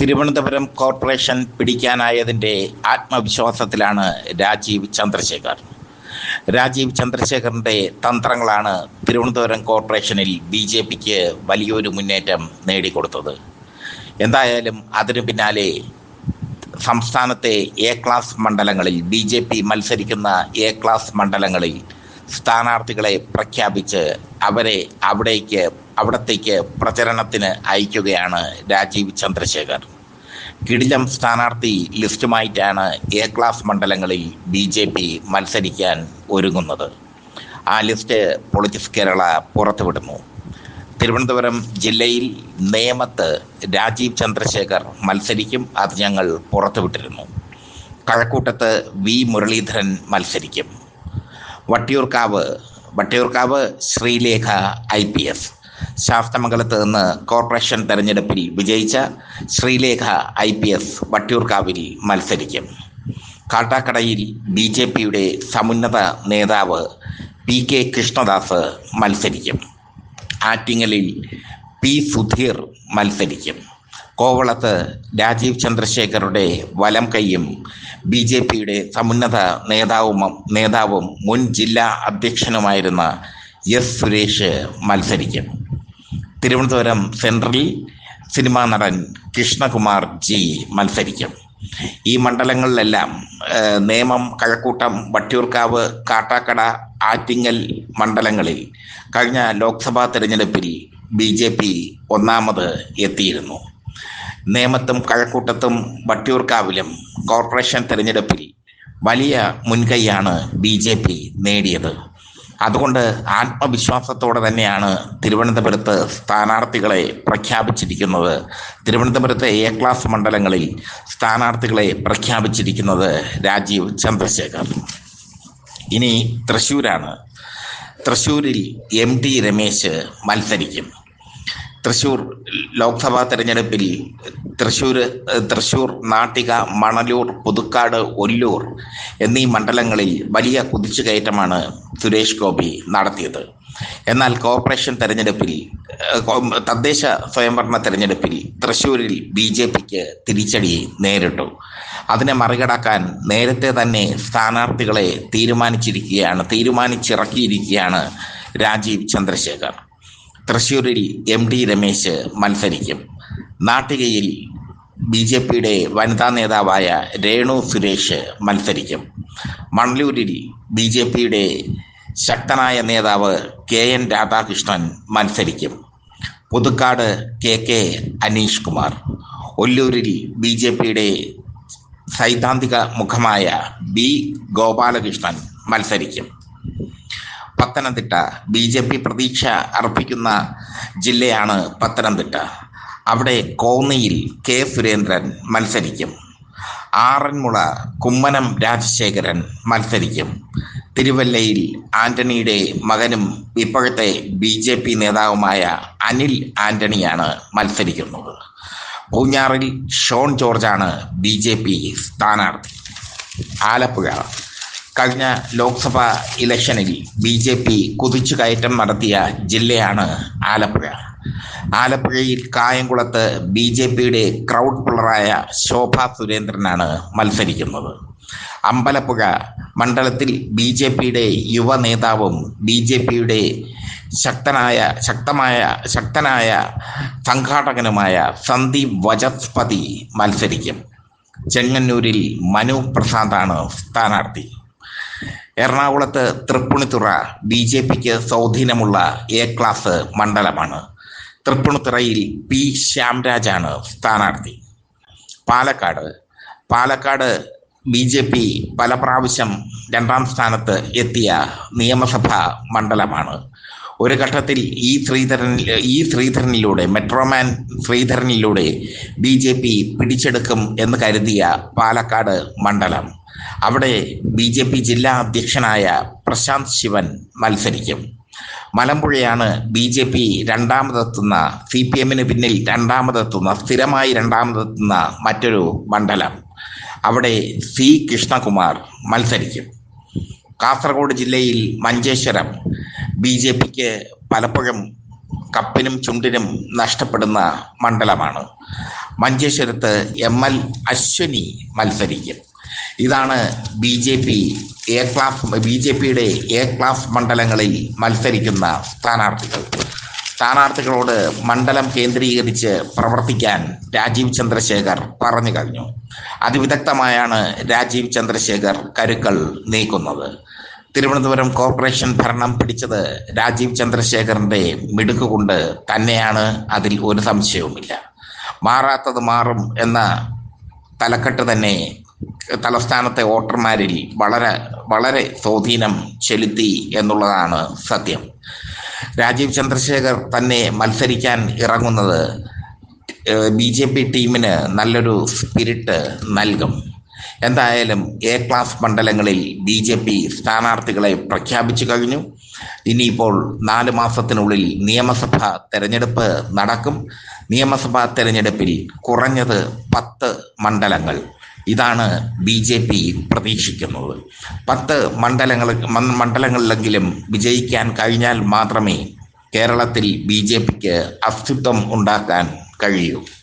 Thiruvananthapuram corporation പിടിക്കാനായതിന്റെ ആത്മവിശ്വാസത്തിലാണ് രാജീവ് ചന്ദ്രശേഖർ. രാജീവ് ചന്ദ്രശേഖറിന്റെ തന്ത്രങ്ങളാണ് തിരുവനന്തപുരം കോർപ്പറേഷനിൽ ബി ജെ പിക്ക് വലിയൊരു മുന്നേറ്റം നേടിക്കൊടുത്തത്. എന്തായാലും അതിനു പിന്നാലെ സംസ്ഥാനത്തെ എ ക്ലാസ് മണ്ഡലങ്ങളിൽ ബി ജെ പി മത്സരിക്കുന്ന എ ക്ലാസ് മണ്ഡലങ്ങളിൽ സ്ഥാനാർത്ഥികളെ പ്രഖ്യാപിച്ച് അവരെ അവിടേക്ക് അവിടത്തേക്ക് പ്രചരണത്തിന് അയക്കുകയാണ് രാജീവ് ചന്ദ്രശേഖർ. കിടിലം സ്ഥാനാർത്ഥി ലിസ്റ്റുമായിട്ടാണ് എ ക്ലാസ് മണ്ഡലങ്ങളിൽ ബി ജെ പി മത്സരിക്കാൻ ഒരുങ്ങുന്നത്. ആ ലിസ്റ്റ് പൊളിറ്റിക്സ് കേരള പുറത്തുവിടുന്നു. തിരുവനന്തപുരം ജില്ലയിൽ നേമത്ത് രാജീവ് ചന്ദ്രശേഖർ മത്സരിക്കും അത് ഞങ്ങൾ പുറത്തുവിട്ടിരുന്നു. കഴക്കൂട്ടത്ത് വി മുരളീധരൻ മത്സരിക്കും. Vattiyoorkavu Vattiyoorkavu Sreelekha I P S ശാസ്തമംഗലത്ത് നിന്ന് കോർപ്പറേഷൻ തെരഞ്ഞെടുപ്പിൽ വിജയിച്ച ശ്രീലേഖ ഐ പി എസ് വട്ടിയൂർക്കാവിൽ മത്സരിക്കും. കാട്ടാക്കടയിൽ ബി ജെ പിയുടെ സമുന്നത നേതാവ് പി കെ കൃഷ്ണദാസ് മത്സരിക്കും. ആറ്റിങ്ങലിൽ പി സുധീർ മത്സരിക്കും. കോവളത്ത് രാജീവ് ചന്ദ്രശേഖറുടെ വലം കൈയും ബി ജെ പിയുടെ സമുന്നത നേതാവും നേതാവും മുൻ ജില്ലാ അധ്യക്ഷനുമായിരുന്ന എസ് സുരേഷ് മത്സരിക്കും. തിരുവനന്തപുരം സെൻട്രലിൽ സിനിമാ നടൻ കൃഷ്ണകുമാർ ജി മത്സരിക്കും. ഈ മണ്ഡലങ്ങളിലെല്ലാം നേമം കഴക്കൂട്ടം വട്ടിയൂർക്കാവ് കാട്ടാക്കട ആറ്റിങ്ങൽ മണ്ഡലങ്ങളിൽ കഴിഞ്ഞ ലോക്സഭാ തെരഞ്ഞെടുപ്പിൽ ബി ജെ പി ഒന്നാമത് എത്തിയിരുന്നു. നേമത്തും കഴക്കൂട്ടത്തും വട്ടിയൂർക്കാവിലും കോർപ്പറേഷൻ തെരഞ്ഞെടുപ്പിൽ വലിയ മുൻകൈയാണ് ബി ജെ പി നേടിയത്. അതുകൊണ്ട് ആത്മവിശ്വാസത്തോടെ തന്നെയാണ് തിരുവനന്തപുരത്ത് സ്ഥാനാർത്ഥികളെ പ്രഖ്യാപിച്ചിരിക്കുന്നത്. തിരുവനന്തപുരത്തെ എ ക്ലാസ് മണ്ഡലങ്ങളിൽ സ്ഥാനാർത്ഥികളെ പ്രഖ്യാപിച്ചിരിക്കുന്നത് രാജീവ് ചന്ദ്രശേഖർ. ഇനി തൃശ്ശൂരാണ്. തൃശ്ശൂരിൽ എം ടി രമേശ് മത്സരിക്കും. തൃശ്ശൂർ ലോക്സഭാ തെരഞ്ഞെടുപ്പിൽ തൃശൂർ തൃശൂർ നാട്ടിക മണലൂർ പുതുക്കാട് ഒല്ലൂർ എന്നീ മണ്ഡലങ്ങളിൽ വലിയ കുതിച്ചുകയറ്റമാണ് സുരേഷ് ഗോപി നടത്തിയത്. എന്നാൽ കോർപ്പറേഷൻ തെരഞ്ഞെടുപ്പിൽ തദ്ദേശ സ്വയംഭരണ തെരഞ്ഞെടുപ്പിൽ തൃശ്ശൂരിൽ ബി ജെ പിക്ക് തിരിച്ചടി നേരിട്ടു. അതിനെ മറികടക്കാൻ നേരത്തെ തന്നെ സ്ഥാനാർത്ഥികളെ തീരുമാനിച്ചിരിക്കുകയാണ് തീരുമാനിച്ചിറക്കിയിരിക്കുകയാണ് രാജീവ് ചന്ദ്രശേഖർ. തൃശ്ശൂരിൽ എം ഡി രമേശ് മത്സരിക്കും. നാട്ടികയിൽ ബി ജെ പിയുടെ വനിതാ നേതാവായ രേണു സുരേഷ് മത്സരിക്കും. മണലൂരിൽ ബി ജെ പിയുടെ ശക്തനായ നേതാവ് കെ എൻ രാധാകൃഷ്ണൻ മത്സരിക്കും. Puthukkad K K Aneesh Kumar. ഒല്ലൂരിൽ B J പിയുടെ സൈദ്ധാന്തിക മുഖമായ ബി ഗോപാലകൃഷ്ണൻ മത്സരിക്കും. പത്തനംതിട്ട. ബി ജെ പി പ്രതീക്ഷ അർപ്പിക്കുന്ന ജില്ലയാണ് പത്തനംതിട്ട. അവിടെ കോന്നിയിൽ കെ സുരേന്ദ്രൻ മത്സരിക്കും. ആറന്മുള കുമ്മനം രാജശേഖരൻ മത്സരിക്കും. തിരുവല്ലയിൽ ആന്റണിയുടെ മകനും ഇപ്പോഴത്തെ ബി ജെ പി നേതാവുമായ അനിൽ ആന്റണിയാണ് മത്സരിക്കുന്നത്. പൂഞ്ഞാറിൽ ഷോൺ ജോർജാണ് ബി ജെ പി സ്ഥാനാർത്ഥി. ആലപ്പുഴ കഴിഞ്ഞ ലോക്സഭാ ഇലക്ഷനിൽ ബി ജെ പി കുതിച്ചുകയറ്റം നടത്തിയ ജില്ലയാണ് ആലപ്പുഴ. ആലപ്പുഴയിൽ കായംകുളത്ത് ബി ജെ പിയുടെ ക്രൗഡ് പുള്ളറായ ശോഭ സുരേന്ദ്രനാണ് മത്സരിക്കുന്നത്. അമ്പലപ്പുഴ മണ്ഡലത്തിൽ ബി ജെ പിയുടെ യുവ നേതാവും ബി ജെ പിയുടെ ശക്തനായ ശക്തമായ ശക്തനായ സംഘാടകനുമായ സന്ദീപ് വജസ്പതി മത്സരിക്കും. ചെങ്ങന്നൂരിൽ മനു പ്രസാദാണ് സ്ഥാനാർത്ഥി. എറണാകുളത്ത് തൃപ്പുണിത്തുറ ബി ജെ പിക്ക് സ്വാധീനമുള്ള എ ക്ലാസ് മണ്ഡലമാണ്. തൃപ്പുണിത്തുറയിൽ പി ശ്യാംരാജാണ് സ്ഥാനാർത്ഥി. Palakkad. Palakkad B J P പല പ്രാവശ്യം രണ്ടാം സ്ഥാനത്ത് എത്തിയ നിയമസഭാ മണ്ഡലമാണ്. ഒരു ഘട്ടത്തിൽ ഈ ശ്രീധരൻ ഈ ശ്രീധരനിലൂടെ മെട്രോമാൻ ശ്രീധരനിലൂടെ ബി ജെ പി പിടിച്ചെടുക്കും എന്ന് കരുതിയ പാലക്കാട് മണ്ഡലം. അവിടെ ബി ജെ പി ജില്ലാ അധ്യക്ഷനായ പ്രശാന്ത് ശിവൻ മത്സരിക്കും. മലമ്പുഴയാണ് ബി ജെ പി രണ്ടാമതെത്തുന്ന സി പി എമ്മിന് പിന്നിൽ രണ്ടാമതെത്തുന്ന സ്ഥിരമായി രണ്ടാമതെത്തുന്ന മറ്റൊരു മണ്ഡലം. അവിടെ സി കൃഷ്ണകുമാർ മത്സരിക്കും. കാസർഗോഡ് ജില്ലയിൽ മഞ്ചേശ്വരം ബി ജെ പിക്ക് പലപ്പോഴും കപ്പിനും ചുണ്ടിനും നഷ്ടപ്പെടുന്ന മണ്ഡലമാണ്. മഞ്ചേശ്വരത്ത് എം എൽ അശ്വനി മത്സരിക്കും. ഇതാണ് B J P A class B J പിയുടെ എ ക്ലാസ് മണ്ഡലങ്ങളിൽ മത്സരിക്കുന്ന സ്ഥാനാർത്ഥികൾ. സ്ഥാനാർത്ഥികളോട് മണ്ഡലം കേന്ദ്രീകരിച്ച് പ്രവർത്തിക്കാൻ രാജീവ് ചന്ദ്രശേഖർ പറഞ്ഞു കഴിഞ്ഞു. അതിവിദഗ്ധമായാണ് രാജീവ് ചന്ദ്രശേഖർ കരുക്കൾ നീക്കുന്നത്. തിരുവനന്തപുരം കോർപ്പറേഷൻ ഭരണം പിടിച്ചത് രാജീവ് ചന്ദ്രശേഖറിന്റെ മിടുക്കുകൊണ്ട് തന്നെയാണ് അതിൽ ഒരു സംശയവുമില്ല. മാറാത്തത് മാറും എന്ന തലക്കെട്ട് തന്നെ തലസ്ഥാനത്തെ വോട്ടർമാരിൽ വളരെ വളരെ സ്വാധീനം ചെലുത്തി എന്നുള്ളതാണ് സത്യം. രാജീവ് ചന്ദ്രശേഖർ തന്നെ മത്സരിക്കാൻ ഇറങ്ങുന്നത് ബി ജെ പി ടീമിന് നല്ലൊരു സ്പിരിറ്റ് നൽകും. എന്തായാലും എ ക്ലാസ് മണ്ഡലങ്ങളിൽ ബി ജെ പി സ്ഥാനാർത്ഥികളെ പ്രഖ്യാപിച്ചു കഴിഞ്ഞു. ഇനിയിപ്പോൾ നാല് മാസത്തിനുള്ളിൽ നിയമസഭാ തെരഞ്ഞെടുപ്പ് നടക്കും. നിയമസഭാ തെരഞ്ഞെടുപ്പിൽ കുറഞ്ഞത് പത്ത് മണ്ഡലങ്ങൾ. ഇതാണ് ബി ജെ പി പ്രതീക്ഷിക്കുന്നത്. പത്ത് മണ്ഡലങ്ങൾ മണ്ഡലങ്ങളിലെങ്കിലും വിജയിക്കാൻ കഴിഞ്ഞാൽ മാത്രമേ കേരളത്തിൽ ബി ജെ പിക്ക് അസ്തിത്വം ഉണ്ടാക്കാൻ കഴിയൂ.